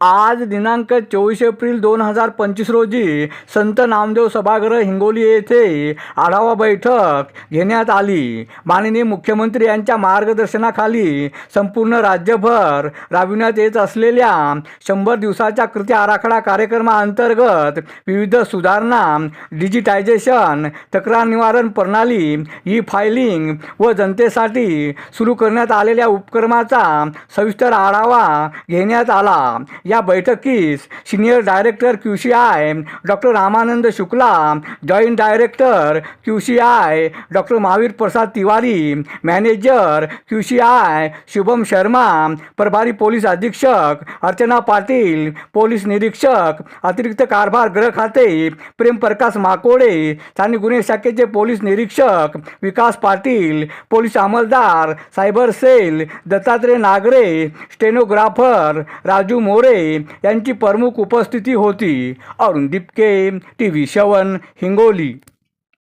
आज दिनांक चोवीस एप्रिल दोन हजार पंचवीस रोजी संत नामदेव सभागृह हिंगोली येथे आढावा बैठक घेण्यात आली. माननीय मुख्यमंत्री यांच्या मार्गदर्शनाखाली संपूर्ण राज्यभर राबविण्यात येत असलेल्या शंभर दिवसाच्या कृती आराखडा कार्यक्रमाअंतर्गत विविध सुधारणा डिजिटायझेशन तक्रार निवारण प्रणाली ई फायलिंग व जनतेसाठी सुरू करण्यात आलेल्या उपक्रमाचा सविस्तर आढावा घेण्यात आला. या बैठकीस senior director Q C I doctor Ramanand Shukla joint director Q C I doctor Mahavir Prasad Tiwari manager Q C I Shubham Sharma प्रभारी पोलीस अधीक्षक अर्चना पाटील पोलीस निरीक्षक अतिरिक्त कारभार गृह खाते प्रेमप्रकाश माकोडे स्थानिक गुन्हे शाखेचे पोलीस निरीक्षक Vikas Patil police अंमलदार cyber cell Dattatray Nagare stenographer Raju More यांची प्रमुख उपस्थिती होती. Arun Dipke T V seven Hingoli.